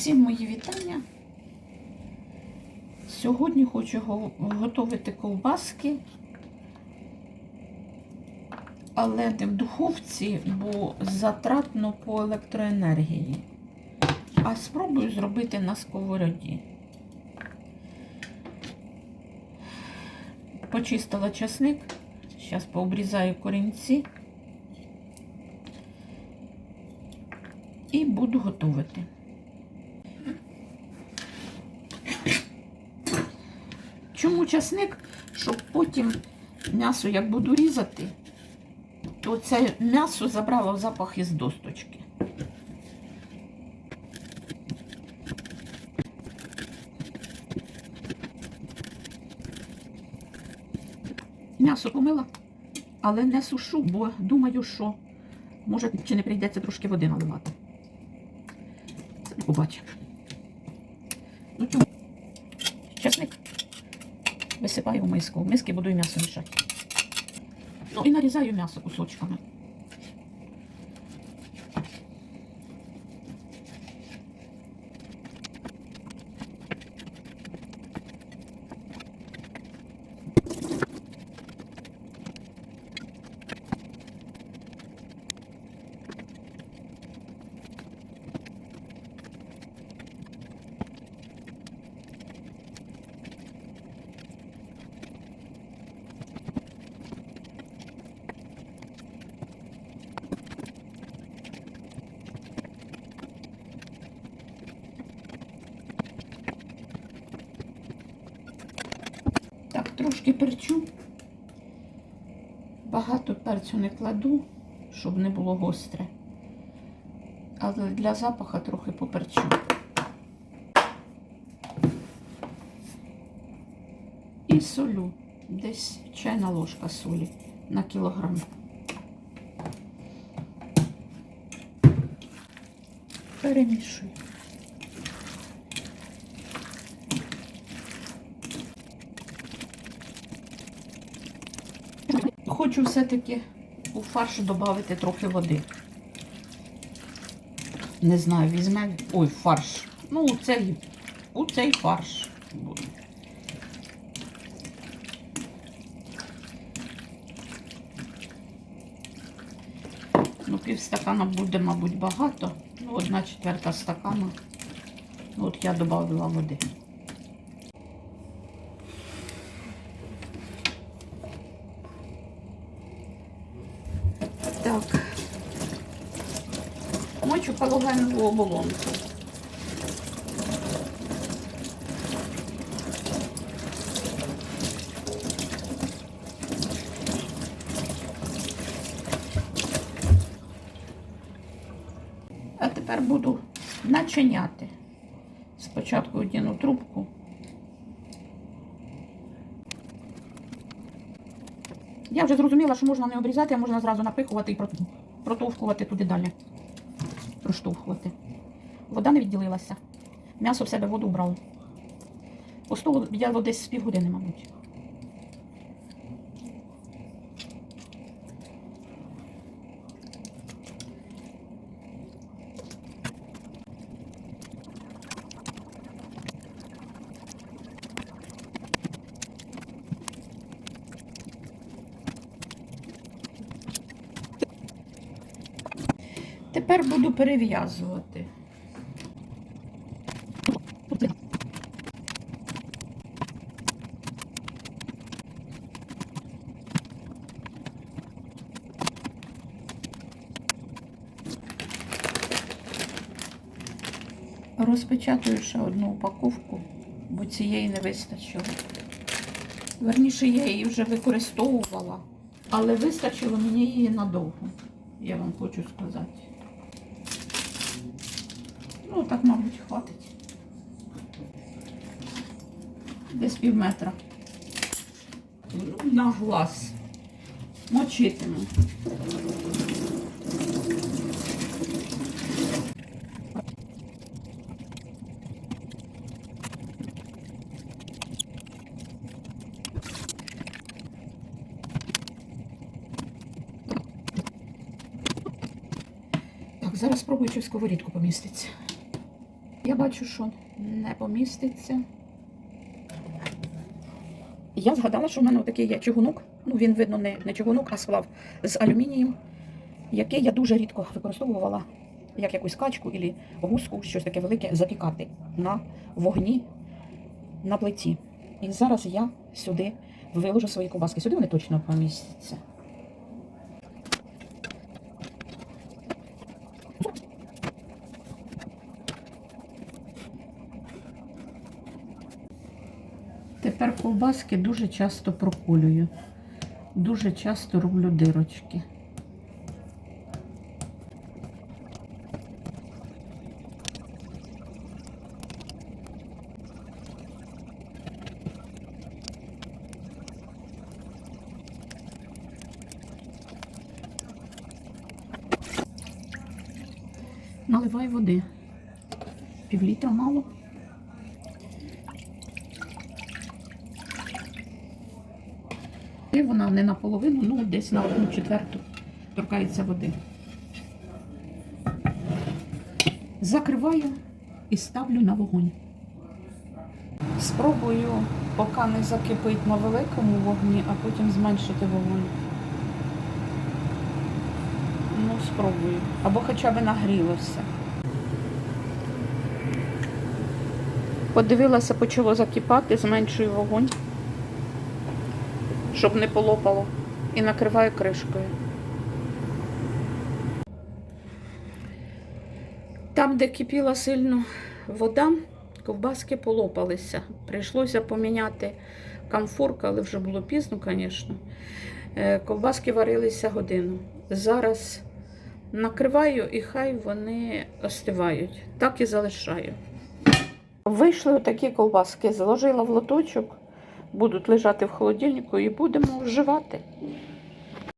Всім мої вітання. Сьогодні хочу готувати ковбаски, але не в духовці, бо затратно по електроенергії. А спробую зробити на сковороді. Почистила часник, зараз пообрізаю корінці і буду готувати. Чому часник? Щоб потім м'ясо, як буду різати, то це м'ясо забрало запах із досточки. М'ясо помила, але не сушу, бо думаю, що може чи не прийдеться трошки води наливати. Це побачимо. Ну чому? Часник висипаю в миску. В миски буду і м'ясо мішати. Ну і нарізаю м'ясо кусочками. Так, трошки перчу. Багато перцю не кладу, щоб не було гостре. Але для запаха трохи поперчу. І солю. Десь чайна ложка солі на кілограм. Перемішую. Хочу все-таки у фарш додати трохи води. Не знаю, візьме. Ой, фарш. Ну, у цей, у цей фарш буде. Ну, пів буде, мабуть, багато. Ну, одна четверта стакана. От я додала води. Так. Мочу палогенову оболонку. А тепер буду начиняти. Спочатку одіну трубку. Я вже зрозуміла, що можна не обрізати, а можна зразу напихувати і протовхувати туди далі. Проштовхувати. Вода не відділилася. М'ясо в себе воду брало. По столу відділо десь з півгодини, мабуть. Тепер буду перев'язувати. Розпечатую ще одну упаковку, бо цієї не вистачило. Верніше, я її вже використовувала, але вистачило мені її надовго, я вам хочу сказати. Ну, так, мабуть, хватить. Десь пів метра. На глаз. Мочитиму. Так, зараз спробую чи в сковорідку поміститься. Я бачу, що не поміститься. Я згадала, що в мене такий є чугунок. Ну, він, видно, не, не чугунок, а сплав з алюмінієм, який я дуже рідко використовувала як якусь качку або гуску, щось таке велике, запікати на вогні на плиті. І зараз я сюди виложу свої ковбаски. Сюди вони точно помістяться. Тепер ковбаски дуже часто проколюю. Дуже часто роблю дирочки. Наливай води. Півлітра мало. І вона не наполовину, ну десь на одну четверту торкається води. Закриваю і ставлю на вогонь. Спробую, поки не закипить на великому вогні, а потім зменшити вогонь. Ну, спробую. Або хоча б нагрілося. Подивилася, почало закипати, зменшую вогонь щоб не полопало. І накриваю кришкою. Там, де кипіла сильно вода, ковбаски полопалися. Прийшлося поміняти камфорку, але вже було пізно, звісно. Е, Ковбаски варилися годину. Зараз накриваю і хай вони остивають. Так і залишаю. Вийшли отакі ковбаски, заложила в лоточок будуть лежати в холодильнику і будемо вживати.